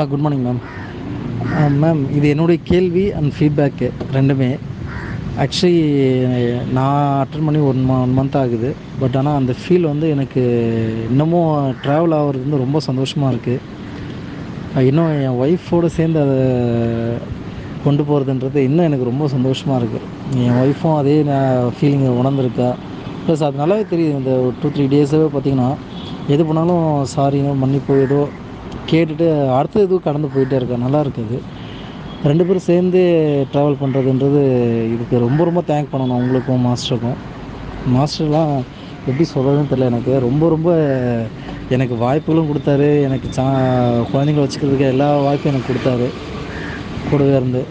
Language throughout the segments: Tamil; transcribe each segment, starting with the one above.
ஆ குட் மார்னிங் மேம் மேம் இது என்னுடைய கேள்வி அண்ட் ஃபீட்பேக்கு ரெண்டுமே. ஆக்சுவலி நான் அட்டன் பண்ணி ஒன் ஒன் மந்த் ஆகுது. பட் ஆனால் அந்த ஃபீல் வந்து எனக்கு இன்னமும் ட்ராவல் ஆகிறது வந்து ரொம்ப சந்தோஷமாக இருக்குது இன்னும் என் ஒய்ஃபோடு சேர்ந்து அதை கொண்டு போகிறதுன்றது இன்னும் எனக்கு ரொம்ப சந்தோஷமாக இருக்குது என் ஒய்ஃபும் அதே ஃபீலிங்கை உணர்ந்திருக்கா. ப்ளஸ் அது நல்லாவே தெரியுது இந்த டூ த்ரீ டேஸாகவே பார்த்திங்கன்னா எது பண்ணாலும் சாரிங்க மன்னிப்பு ஏதோ கேட்டுட்டு அடுத்த இதுவும் கடந்து போயிட்டே இருக்கா? நல்லா இருக்குது. ரெண்டு பேரும் சேர்ந்து ட்ராவல் பண்ணுறதுன்றது இதுக்கு ரொம்ப ரொம்ப தேங்க் பண்ணணும் உங்களுக்கும் மாஸ்டருக்கும். மாஸ்டர்லாம் எப்படி சொல்கிறதுன்னு தெரில எனக்கு. ரொம்ப ரொம்ப எனக்கு வாய்ப்புகளும் கொடுத்தாரு. எனக்கு சா குழந்தைங்கள வச்சுக்கிறதுக்கு எல்லா வாய்ப்பும் எனக்கு கொடுத்தாரு. கூடவே இருந்து.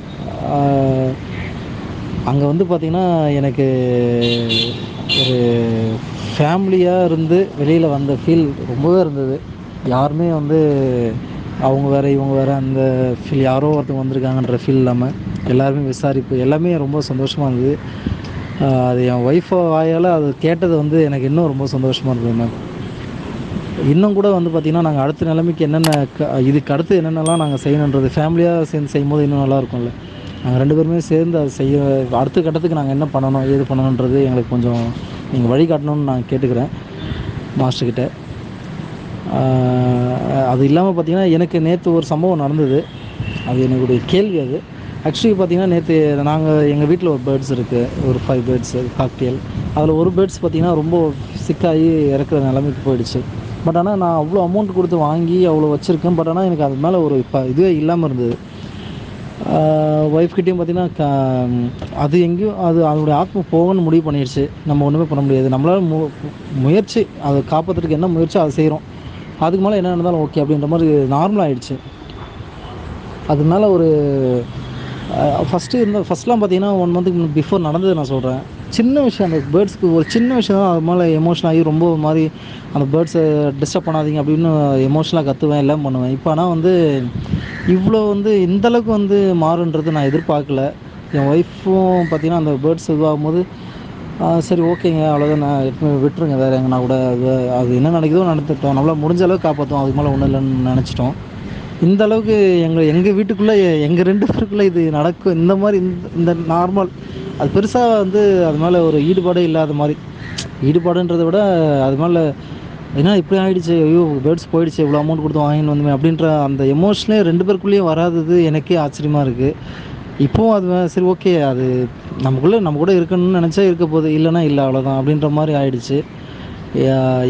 அங்கே வந்து பார்த்திங்கன்னா எனக்கு ஒரு ஃபேமிலியாக இருந்து வெளியில் வந்த ஃபீல் ரொம்பவே இருந்தது. யாருமே வந்து அவங்க வேறு இவங்க வேறு அந்த ஃபீல் யாரோ ஒருத்தவங்க வந்திருக்காங்கன்ற ஃபீல் இல்லாமல் எல்லாருமே விசாரிப்பு எல்லாமே ரொம்ப சந்தோஷமாக இருந்தது. அது என் ஒய்ஃபை வாயால் அது கேட்டது வந்து எனக்கு இன்னும் ரொம்ப சந்தோஷமாக இருந்தது மேம் இன்னும் கூட வந்து பார்த்திங்கன்னா நாங்கள் அடுத்த நிலைமைக்கு என்னென்ன க இதுக்கு அடுத்து என்னென்னலாம் நாங்கள் செய்யணுன்றது ஃபேமிலியாக சேர்ந்து செய்யும்போது இன்னும் நல்லா இருக்கும்ல. நாங்கள் ரெண்டு பேருமே சேர்ந்து அதை செய்ய அடுத்த கட்டத்துக்கு நாங்கள் என்ன பண்ணணும் ஏது பண்ணணுன்றது எங்களுக்கு கொஞ்சம் நீங்கள் வழிகாட்டணும்னு நான் கேட்டுக்கிறேன் மாஸ்டர்கிட்ட. அது இல்லாமல் பார்த்தீங்கன்னா எனக்கு நேற்று ஒரு சம்பவம் நடந்தது. அது என்னுடைய கேள்வி அது. ஆக்சுவலி பார்த்தீங்கன்னா நேற்று நாங்கள் எங்கள் வீட்டில் ஒரு பேர்ட்ஸ் இருக்குது ஒரு ஃபைவ் பேர்ட்ஸ் காக்டேல் அதில் ஒரு பேர்ட்ஸ் பார்த்தீங்கன்னா ரொம்ப சிக்காகி இறக்குற நிலைமைக்கு போயிடுச்சு. பட் ஆனால் நான் அவ்வளோ அமௌண்ட் கொடுத்து வாங்கி அவ்வளோ வச்சுருக்கேன். பட் ஆனால் எனக்கு அது மேலே ஒரு இப்போ இதுவே இல்லாமல் இருந்தது. ஒய்ஃப்கிட்டையும் பார்த்தீங்கன்னா க அது எங்கேயும் அது அதோடைய ஆத்மா போகணும்னு முடிவு பண்ணிடுச்சு நம்ம ஒன்றுமே பண்ண முடியாது. நம்மளால் மு முயற்சி அதை காப்பாற்றுறதுக்கு என்ன முயற்சி அதை செய்கிறோம் அதுக்கு மேலே என்ன நடந்தாலும் ஓகே அப்படின்ற மாதிரி நார்மல் ஆகிடுச்சு அது மேலே ஒரு ஃபஸ்ட்டு இருந்த ஃபஸ்ட்லாம் பார்த்தீங்கன்னா ஒன் மந்த்துக்கு பிஃபோர் நடந்தது நான் சொல்கிறேன் சின்ன விஷயம் அந்த பேர்ட்ஸ்க்கு ஒரு சின்ன விஷயம் தான் அது மேலே எமோஷன் ஆகி ரொம்ப மாதிரி அந்த பேர்ட்ஸை டிஸ்டர்ப் பண்ணாதீங்க அப்படின்னு எமோஷனலாக கற்றுவேன் எல்லாம் பண்ணுவேன். இப்போ ஆனால் வந்து இவ்வளோ வந்து இந்தளவுக்கு வந்து மாறுன்றது நான் எதிர்பார்க்கல. என் ஒய்ஃபும் பார்த்தீங்கன்னா அந்த பேர்ட்ஸ் இதுவாகும் போது சரி ஓகேங்க. அவ்வளோதான் நான் விட்டுருங்க. வேறு எங்கன்னா கூட அது அது என்ன நடக்குதோ நடந்துட்டோம். நம்மளால் முடிஞ்ச அளவுக்கு காப்பாற்றுவோம் அதுக்கு மேலே ஒன்றும் இல்லைன்னு நினச்சிட்டோம். இந்த அளவுக்கு எங்கள் எங்கள் வீட்டுக்குள்ளே எங்கள் ரெண்டு பேருக்குள்ளே இது நடக்கும். இந்த மாதிரி இந்த இந்த நார்மல் அது பெருசாக வந்து அது மேலே ஒரு ஈடுபாடே இல்லாத மாதிரி. ஈடுபாடுன்றதை விட அது மேலே ஏன்னா இப்படி ஆகிடுச்சு ஐயோ பேர்ட்ஸ் போயிடுச்சு. இவ்வளோ அமௌண்ட் கொடுத்து வாங்கின்னு வந்தோமே அப்படின்ற அந்த எமோஷனே ரெண்டு பேருக்குள்ளேயும் வராதது எனக்கே ஆச்சரியமாக இருக்குது இப்போவும் அது சரி ஓகே அது நமக்குள்ளே நம்ம கூட இருக்கணும்னு நினச்சா இருக்க போகுது. இல்லைன்னா இல்லை அவ்வளோதான் அப்படின்ற மாதிரி ஆயிடுச்சு.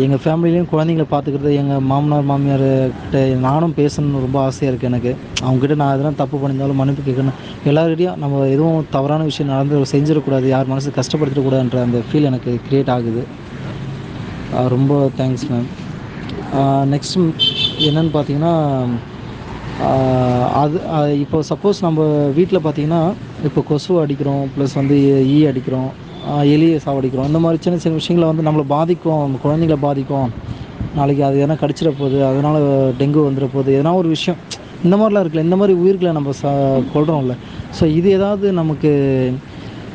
எங்கள் ஃபேமிலிலையும் குழந்தைங்கள பார்த்துக்கிறது எங்கள் மாமனார் மாமியார் கிட்ட நானும் பேசணும்னு ரொம்ப ஆசையாக இருக்குது எனக்கு. அவங்ககிட்ட நான் எதனா தப்பு பண்ணியிருந்தாலும் மன்னிப்பு கேட்கணும். எல்லார்கிட்டையும் நம்ம எதுவும் தவறான விஷயம் நடந்து செஞ்சிடக்கூடாது யார் மனசு கஷ்டப்படுத்திடக்கூடாதுன்ற அந்த ஃபீல் எனக்கு க்ரியேட் ஆகுது. ரொம்ப தேங்க்ஸ் மேம் நெக்ஸ்ட் என்னென்னு பார்த்தீங்கன்னா அது இப்போ சப்போஸ் நம்ம வீட்டில் பார்த்தீங்கன்னா இப்போ கொசு அடிக்கிறோம் ப்ளஸ் வந்து ஈ அடிக்கிறோம் எலியை சாவடிக்கிறோம் இந்த மாதிரி சின்ன சின்ன விஷயங்களை வந்து நம்மளை பாதிக்கும் நம்ம குழந்தைங்கள பாதிக்கும். நாளைக்கு அது எதனா கடிச்சிட போகுது அதனால் டெங்கு வந்துட போகுது எதனா ஒரு விஷயம் இந்த மாதிரிலாம் இருக்குல்ல இந்த மாதிரி உயிர்களை நம்ம ச கொள்கிறோம்ல ஸோ இது ஏதாவது நமக்கு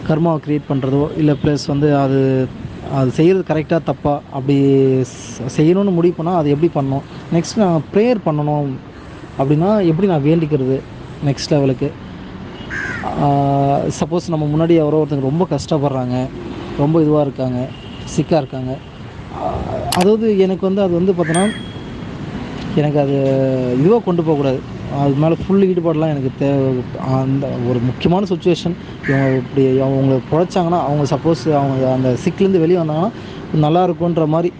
கர்மாவை க்ரியேட் பண்ணுறதோ இல்லை ப்ளஸ் வந்து அது அது செய்கிறது கரெக்டாக தப்பா அப்படி செய்யணும்னு முடிவு பண்ணால் அது எப்படி பண்ணணும்? நெக்ஸ்ட் நான் ப்ரேயர் பண்ணணும். அப்படின்னா எப்படி நான் வேண்டிக்கிறது நெக்ஸ்ட் லெவலுக்கு சப்போஸ் நம்ம முன்னாடி யாரோ ஒருத்தங்க ரொம்ப கஷ்டப்படுறாங்க ரொம்ப இதுவாக இருக்காங்க சிக்காக இருக்காங்க. அதாவது எனக்கு வந்து அது வந்து பார்த்தோன்னா எனக்கு அது இதுவாக கொண்டு போகக்கூடாது. அது மேலே ஃபுல் ஈடுபாடெலாம் எனக்கு தேவை. அந்த ஒரு முக்கியமான சுச்சுவேஷன் இவங்க இப்படி அவங்க பிழைச்சாங்கன்னா அவங்க சப்போஸ் அவங்க அந்த சிக்லேருந்து வெளியே வந்தாங்கன்னா நல்லா இருக்குன்ற மாதிரி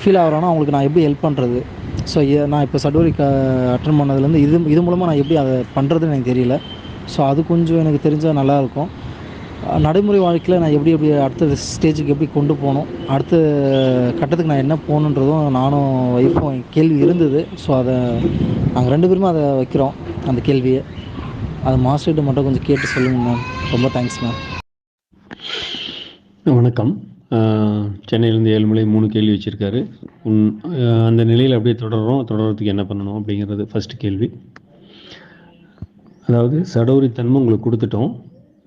ஃபீல் ஆகிறாங்கன்னா அவங்களுக்கு நான் எப்படி ஹெல்ப் பண்ணுறது ஸோ நான் இப்போ சடோரி க அட்டன் பண்ணதுலேருந்து இது இது மூலமாக நான் எப்படி அதை பண்ணுறதுன்னு எனக்கு தெரியல. ஸோ அது கொஞ்சம் எனக்கு தெரிஞ்சால் நல்லாயிருக்கும் நடைமுறை வாழ்க்கையில் நான் எப்படி எப்படி அடுத்த ஸ்டேஜுக்கு எப்படி கொண்டு போகணும் அடுத்த கட்டத்துக்கு நான் என்ன போகணுன்றதும் நானும் ஒய்ஃபும் கேள்வி இருந்தது. ஸோ அதை நாங்கள் ரெண்டு பேருமே அதை வைக்கிறோம் அந்த கேள்வியை. அது மாஸ்டர்கிட்ட மட்டும் கொஞ்சம் கேட்டு சொல்லுங்கள் மேம் ரொம்ப தேங்க்ஸ் மேம் வணக்கம். சென்னையிலேருந்து ஏழுமலை மூணு கேள்வி வச்சுருக்காரு. உன் அந்த நிலையில் அப்படியே தொடர்றோம் தொடர்றதுக்கு என்ன பண்ணணும் அப்படிங்கிறது ஃபஸ்ட்டு கேள்வி. அதாவது சடோரி தன்மை உங்களுக்கு கொடுத்துட்டோம்.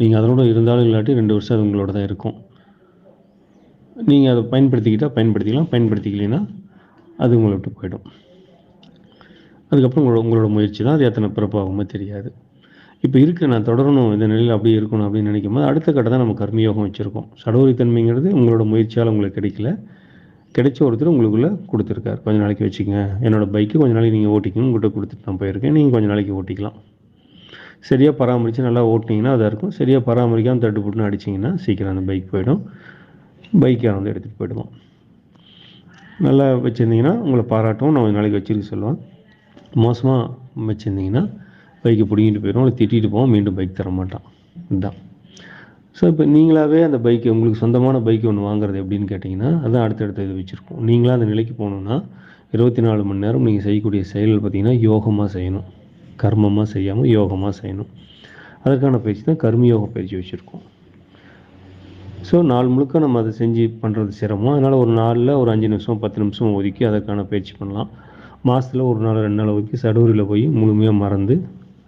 நீங்கள் அதனோட இருந்தாலும் இல்லாட்டி ரெண்டு வருஷம் அது உங்களோட தான் இருக்கும். நீங்கள் அதை பயன்படுத்திக்கிட்டால் பயன்படுத்திக்கலாம் பயன்படுத்திக்கலைன்னா அது உங்களை விட்டு போயிடும். அதுக்கப்புறம் உங்களோட உங்களோட முயற்சி தான் அது எத்தனை பிறப்பாகுமோ தெரியாது. இப்போ இருக்குது நான் தொடரணும் இந்த நிலையில் அப்படியே இருக்கணும் அப்படின்னு நினைக்கும் போது அடுத்த கட்டத்தை நம்ம கர்மயோகம் வச்சுருக்கோம். சடோரித்தன்மைங்கிறது உங்களோட முயற்சியால் உங்களுக்கு கிடைக்கல. கிடைச்ச ஒருத்தர் உங்களுக்குள்ளே கொடுத்துருக்காரு. கொஞ்ச நாளைக்கு வச்சுக்கோங்க. என்னோடய பைக்கு கொஞ்ச நாளைக்கு நீங்கள் ஓட்டிக்கணும் உங்கள்கிட்ட கொடுத்துட்டு நான் போயிருக்கேன். நீங்கள் கொஞ்ச நாளைக்கு ஓட்டிக்கலாம். சரியாக பராமரித்து நல்லா ஓட்டினீங்கன்னா அதாக இருக்கும். சரியாக பராமரிக்காமல் தட்டு போட்டுன்னு அடிச்சிங்கன்னா சீக்கிரம் அந்த பைக் போயிடும். பைக்கை வந்து எடுத்துகிட்டு போயிடுவோம். நல்லா வச்சுருந்தீங்கன்னா உங்களை பாராட்டவும் நான் கொஞ்ச நாளைக்கு வச்சிருக்க சொல்லுவேன். மோசமாக வச்சுருந்தீங்கன்னா பைக்கை பிடிங்கிட்டு போயிடும் உங்களை திட்டிட்டு போவோம் மீண்டும் பைக் தர மாட்டான். இதுதான் ஸோ இப்போ நீங்களாகவே அந்த பைக்கு உங்களுக்கு சொந்தமான பைக் ஒன்று வாங்குறது எப்படின்னு கேட்டிங்கன்னா அதான் அடுத்தடுத்த இது வச்சுருக்கோம். நீங்களாக அந்த நிலைக்கு போகணுன்னா இருபத்தி நாலு மணி நேரம் நீங்கள் செய்யக்கூடிய செயல்கள் பார்த்தீங்கன்னா யோகமாக செய்யணும். கர்மமாக செய்யாமல் யோகமாக செய்யணும். அதற்கான பயிற்சி தான் கர்மயோக பயிற்சி வச்சுருக்கோம். ஸோ நாள் முழுக்க நம்ம அதை செஞ்சு பண்ணுறது சிரமம். அதனால் ஒரு நாளில் ஒரு அஞ்சு நிமிஷம் பத்து நிமிஷம் ஒதுக்கி அதற்கான பயிற்சி பண்ணலாம். மாதத்தில் ஒரு நாள் ரெண்டு நாள் ஒதுக்கி சடுவரியில் போய் முழுமையாக மறந்து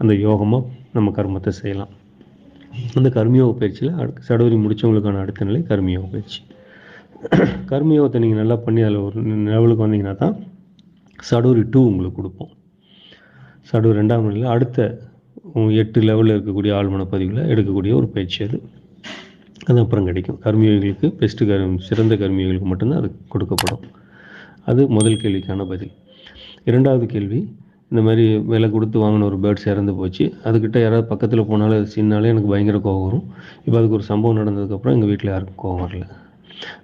அந்த யோகமாக நம்ம கர்மத்தை செய்யலாம். அந்த கர்மயோக பயிற்சியில் அடுத்த சடூரி முடித்தவங்களுக்கான அடுத்த நிலை கர்மயோக பயிற்சி. கர்மயோகத்தை நீங்கள் நல்லா பண்ணி அதில் ஒரு லெவலுக்கு வந்தீங்கன்னா தான் சடூரி டூ உங்களுக்கு கொடுப்போம். சடவு ரெண்டாம் நிலையில் அடுத்த எட்டு லெவலில் இருக்கக்கூடிய ஆழ்மன பதிவில் எடுக்கக்கூடிய ஒரு பயிற்சி அது. அது அப்புறம் கிடைக்கும். கர்மியோகிகளுக்கு பெஸ்ட்டு கர்ம சிறந்த கர்மியோகிகளுக்கு மட்டும்தான் அது கொடுக்கப்படும். அது முதல் கேள்விக்கான பதில். இரண்டாவது கேள்வி இந்த மாதிரி விலை கொடுத்து வாங்கின ஒரு பேர்ட்ஸ் இறந்து போச்சு. அதுக்கிட்ட யாராவது பக்கத்தில் போனாலும் அது சின்னாலே எனக்கு பயங்கர கோவம் வரும். இப்போ அதுக்கு ஒரு சம்பவம் நடந்ததுக்கப்புறம் எங்கள் வீட்டில் யாருக்கும் கோவம் வரல.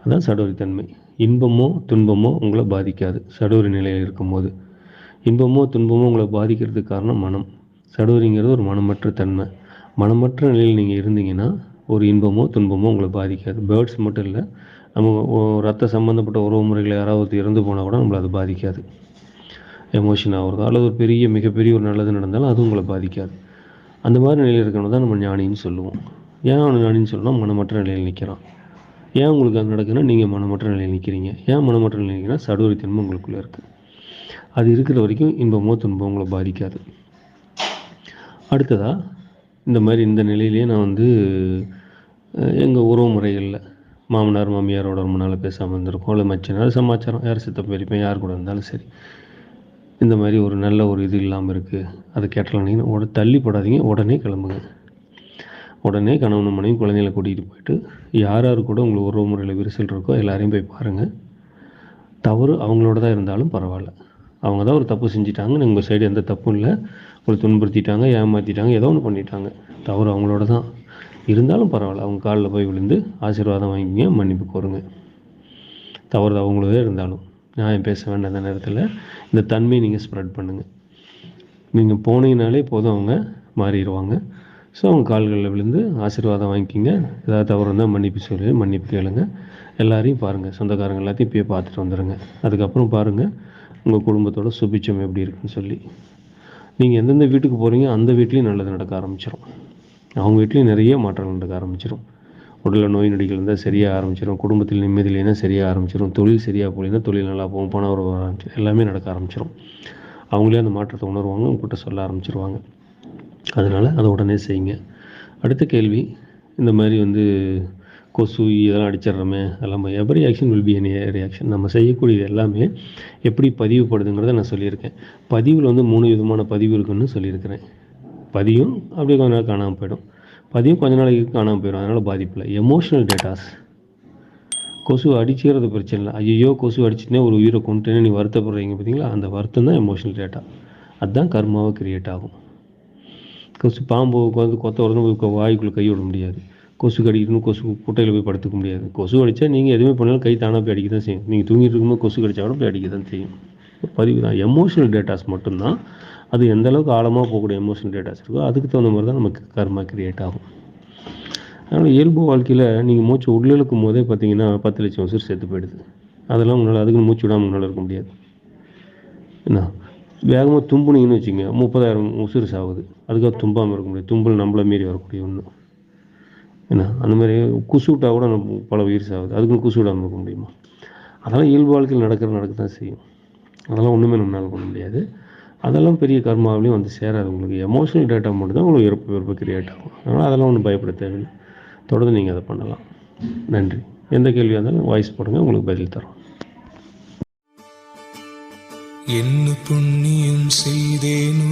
அதான் சடோரித்தன்மை. இன்பமோ துன்பமோ உங்களை பாதிக்காது. சடோரி நிலையில் இருக்கும்போது. இன்பமோ துன்பமோ உங்களை பாதிக்கிறதுக்கு காரணம் மனம். சடோரிங்கிறது ஒரு மனமற்ற தன்மை. மனமற்ற நிலையில் நீங்கள் இருந்தீங்கன்னா ஒரு இன்பமோ துன்பமோ உங்களை பாதிக்காது. பேர்ட்ஸ் மட்டும் இல்லை நம்ம ரத்த சம்மந்தப்பட்ட உறவு முறைகளை யாராவது இறந்து போனால் கூட நம்மளை அது பாதிக்காது. எமோஷன் ஆகுறதோ அல்லது ஒரு பெரிய மிகப்பெரிய ஒரு நல்லது நடந்தாலும் அது உங்களை பாதிக்காது. அந்த மாதிரி நிலையில் இருக்கணும் தான் நம்ம ஞானின்னு சொல்லுவோம். ஏன் அவன் ஞானின்னு சொல்லணும் மனமற்ற நிலையில் நிற்கிறான் ஏன் உங்களுக்கு அது நடக்குதுன்னா நீங்கள் மனமற்ற நிலையில் நிற்கிறீங்க ஏன் மனமற்ற நிலையில் நிற்கிறீங்கன்னா சடோரித்தன்மை உங்களுக்குள்ளே இருக்குது அது இருக்கிற வரைக்கும் இன்பமோ துன்பமோ உங்களை பாதிக்காது. அடுத்ததாக இந்த மாதிரி இந்த நிலையிலேயே நான் வந்து எங்கள் உறவு முறைகளில் மாமனார் மாமியாரோட ரொம்ப நாள் பேசாமல் இருந்திருக்கோம் இல்லை மச்சனார் சமாச்சாரம் யார் சித்தப்ப பெரியப்பன் யார் கூட இருந்தாலும் சரி. இந்த மாதிரி ஒரு நல்ல ஒரு இது இல்லாமல் இருக்குது அதை கேட்டலானீங்கன்னா உட தள்ளி போடாதீங்க. உடனே கிளம்புங்க. உடனே கணவன் மனைவி குழந்தைகளை கூட்டிகிட்டு போயிட்டு யார் யார் கூட உங்களுக்கு உறவு முறையில் விரிசல் இருக்கோ எல்லாரையும் போய் பாருங்கள் தவறு அவங்களோட தான் இருந்தாலும் பரவாயில்ல. அவங்க தான் ஒரு தப்பு செஞ்சிட்டாங்க. உங்கள் சைடு எந்த தப்பும் இல்லை. உங்களை துன்புறுத்திட்டாங்க ஏமாற்றிட்டாங்க ஏதோ ஒன்று பண்ணிட்டாங்க. தவறு அவங்களோட தான். இருந்தாலும் பரவாயில்ல. அவங்க காலில் போய் விழுந்து ஆசீர்வாதம் வாங்கிங்க மன்னிப்பு கோருங்க. தவறு அவங்களதே இருந்தாலும். நியாயம் பேச வேண்டாம் அந்த நேரத்தில் இந்த தன்மையை நீங்கள் ஸ்ப்ரெட் பண்ணுங்கள் நீங்கள் போனீங்கனாலே போதும் அவங்க மாறிடுவாங்க. ஸோ அவங்க கால்களில் விழுந்து ஆசீர்வாதம் வாங்கிக்கிங்க. ஏதாவது தவறு இருந்தால் மன்னிப்பு சொல்லி மன்னிப்பு கேளுங்க. எல்லாரையும் பாருங்கள் சொந்தக்காரங்க எல்லாத்தையும் போய் பார்த்துட்டு வந்துடுங்க அதுக்கப்புறம் பாருங்கள் உங்கள் குடும்பத்தோட சுபிச்சம் எப்படி இருக்குன்னு சொல்லி. நீங்கள் எந்தெந்த வீட்டுக்கு போகிறீங்க அந்த வீட்லேயும் நல்லது நடக்க ஆரம்பிச்சிடும் அவங்க வீட்லேயும் நிறைய மாற்றங்கள் நடக்க ஆரம்பிச்சிடும் உடலில் நோய் நொடிகள் இருந்தால் சரியாக ஆரம்பிச்சிடும் குடும்பத்தில் நிம்மதி இல்லைன்னா சரியாக ஆரம்பிச்சிடும் தொழில் சரியாக போகலைன்னா தொழில் நல்லா போகும். பணம் வர ஆரம்பிச்சு எல்லாமே நடக்க ஆரம்பிச்சிடும் அவங்களே அந்த மாற்றத்தை உணர்வாங்க. உங்கள்கிட்ட சொல்ல ஆரம்பிச்சிருவாங்க. அதனால் அதை உடனே செய்யுங்க. அடுத்த கேள்வி இந்த மாதிரி வந்து கொசு இதெல்லாம் அடிச்சிடுறோமே அதெல்லாம் every action will be any reaction நம்ம செய்யக்கூடியது எல்லாமே எப்படி பதிவுப்படுதுங்கிறத நான் சொல்லியிருக்கேன். பதிவில் வந்து மூணு விதமான பதிவு இருக்குன்னு சொல்லியிருக்கிறேன். பதிவும் அப்படியே கொஞ்ச நாள் காணாமல் போயிடும். பதிவு கொஞ்ச நாளைக்கு காணாமல் போயிடும் அதனால் பாதிப்பு இல்லை எமோஷனல் டேட்டாஸ் கொசு அடிச்சுக்கிறது பிரச்சனை இல்லை. ஐயோ கொசு அடிச்சுட்டே ஒரு உயிரை கொண்டுட்டேன்னு நீ வருத்தப்படுறீங்க பார்த்தீங்களா? அந்த வருத்தம் தான் எமோஷனல் டேட்டா அதுதான் கர்மாவை கிரியேட் ஆகும். கொசு பாம்பு உட்காந்து கொத்த உடனே போய் வாய்க்குள்ளே கை விட முடியாது. கொசு கடிக்கணும் கொசு குட்டையில் போய் படுத்துக்க முடியாது. கொசு அடித்தா நீங்கள் எதுவுமே பண்ணாலும் கை தானாக போய் அடிக்க தான் செய்யும். நீங்கள் தூங்கிட்டு இருக்கும்போது கொசு கடிச்சா கூட போய் அடிக்க தான் செய்யும். பதிவு தான். எமோஷனல் டேட்டாஸ் மட்டும்தான். அது எந்த அளவுக்கு ஆழமாக போகக்கூடிய எமோஷனல் டேட்டாஸ் இருக்கோ அதுக்கு தகுந்த மாதிரி தான் நமக்கு கர்மா கிரியேட் ஆகும். அதனால் இயல்பு வாழ்க்கையில் நீங்கள் மூச்சு உள்ள இழுக்கும் போதே பார்த்தீங்கன்னா பத்து லட்சம் உசுர் செத்து போயிடுது. அதெல்லாம் உங்களால் அதுக்குன்னு மூச்சு விடாமல் உங்களால் இருக்க முடியாது. என்ன? வேகமாக தும்புனீங்கன்னு வச்சுங்க முப்பதாயிரம் உசுறு சாகுது அதுக்காக தும்பாமல் இருக்க முடியாது. தும்பல் நம்மளை மீறி வரக்கூடிய ஒன்று என்ன? அந்த மாதிரி குசு விட்டால் கூட நம்ம பல உயிர் சாகுது அதுக்குன்னு குசு விடாமல் இருக்க முடியுமா? அதெல்லாம் இயல்பு வாழ்க்கையில் நடக்கிற நடக்க தான் செய்யும். அதெல்லாம் ஒன்றுமே நம்மளால் பண்ண முடியாது. அதெல்லாம் பெரிய கர்மாவிலையும் வந்து சேராது. உங்களுக்கு எமோஷனல் டேட்டா மட்டும்தான் உங்களுக்கு இறப்பு வெறுப்பு கிரியேட் ஆகும். அதனால் அதெல்லாம் ஒன்றும் பயப்பட தேவையில்லை. தொடர்ந்து நீங்கள் அதை பண்ணலாம். நன்றி. எந்த கேள்வியாக இருந்தாலும் வாய்ஸ் போடுங்க உங்களுக்கு பதில் தரோம் என்ன புண்ணியம் செய்தேனோ